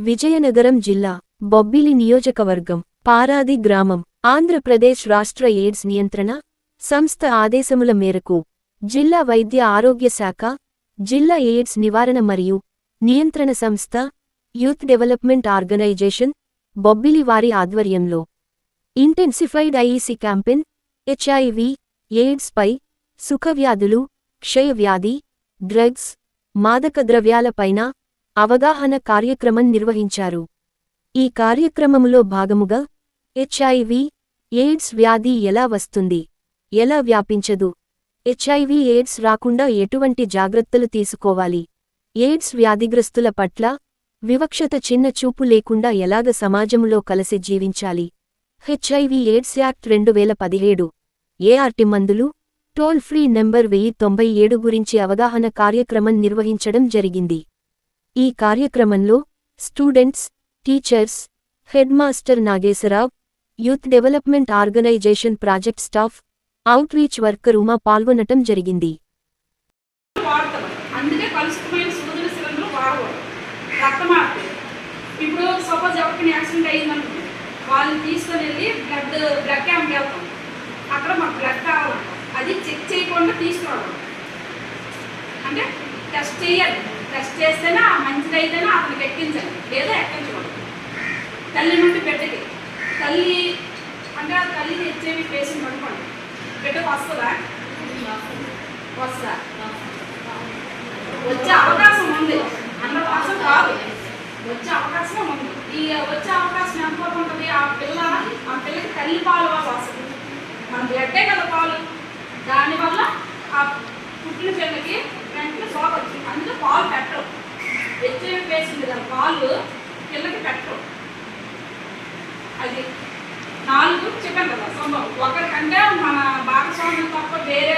విజయనగరం జిల్లా బొబ్బిలి నియోజకవర్గం పారాది గ్రామం ఆంధ్రప్రదేశ్ రాష్ట్ర ఎయిడ్స్ నియంత్రణ సంస్థ ఆదేశముల మేరకు జిల్లా వైద్య ఆరోగ్య శాఖ జిల్లా ఎయిడ్స్ నివారణ మరియు నియంత్రణ సంస్థ యూత్ డెవలప్మెంట్ ఆర్గనైజేషన్ బొబ్బిలి వారి ఆధ్వర్యంలో intensified IEC campaign HIV AIDS పై సుఖవ్యాధులు క్షయవ్యాధి డ్రగ్స్ మాదక ద్రవ్యాలపైన అవగాహన కార్యక్రమం నిర్వహించారు. ఈ కార్యక్రమములో భాగముగా హెచ్ఐవి ఎయిడ్స్ వ్యాధి ఎలా వస్తుంది ఎలా వ్యాపించదు హెచ్ఐవి ఎయిడ్స్ రాకుండా ఎటువంటి జాగ్రత్తలు తీసుకోవాలి ఎయిడ్స్ వ్యాధిగ్రస్తుల పట్ల వివక్షత చిన్న చూపు లేకుండా ఎలాగ సమాజంలో కలిసి జీవించాలి హెచ్ఐవి ఎయిడ్స్ యాక్ట్ రెండు వేల పదిహేడు ఏఆర్టి మందులు టోల్ ఫ్రీ నెంబర్ వెయ్యి తొంభై ఏడు గురించి అవగాహన కార్యక్రమం నిర్వహించడం జరిగింది. ఈ కార్యక్రమంలో students teachers head master Nageswara Rao youth development organisation project staff outreach worker Uma పాల్గొనటం జరిగింది. ఇప్పుడు సపోజ్ ఎవరికైనా యాక్సిడెంట్ అయ్యిందనుకో వాళ్ళని తీసుకొని వెళ్ళి బ్లడ్ బ్లడ్ క్యాంప్ వెళ్తాం. అక్కడ మాకు బ్లడ్ కావాలంట అది చెక్ చేయకుండా తీసుకురావడం అంటే టెస్ట్ చేయాలి. టెస్ట్ చేస్తేనే ఆ మంచిదైతేనే అతనికి ఎక్కించండి లేదా ఎక్కించకూడదు తల్లి నుండి బిడ్డకి. తల్లి అంటే ఆ తల్లి హెచ్ఐవి పేషెంట్ అనుకోండి. బిడ్డకు వస్తుందా? వస్తుందా వచ్చే అవకాశం ఉంది. హండ్రెడ్ పర్సెంట్ కాదు. వచ్చే అవకాశం ఉంది. ఈ వచ్చే అవకాశం ఎంతవరకు ఉంటుంది? ఆ పిల్ల ఆ పిల్లకి తల్లి పాలు వాళ్ళు వస్తుంది మన బ్లడ్డే కదా పాలు. దానివల్ల ఆ పుట్టిన పిల్లకి అందులో పాలు పెట్టరు. హెచ్ఐవి పేషెంట్ కదా పాలు పిల్లకి పెట్టరు. అది నాలుగు చికెన్ కదా సంభవం ఒకరికంటే మన భాగస్వామ్యం తప్ప వేరే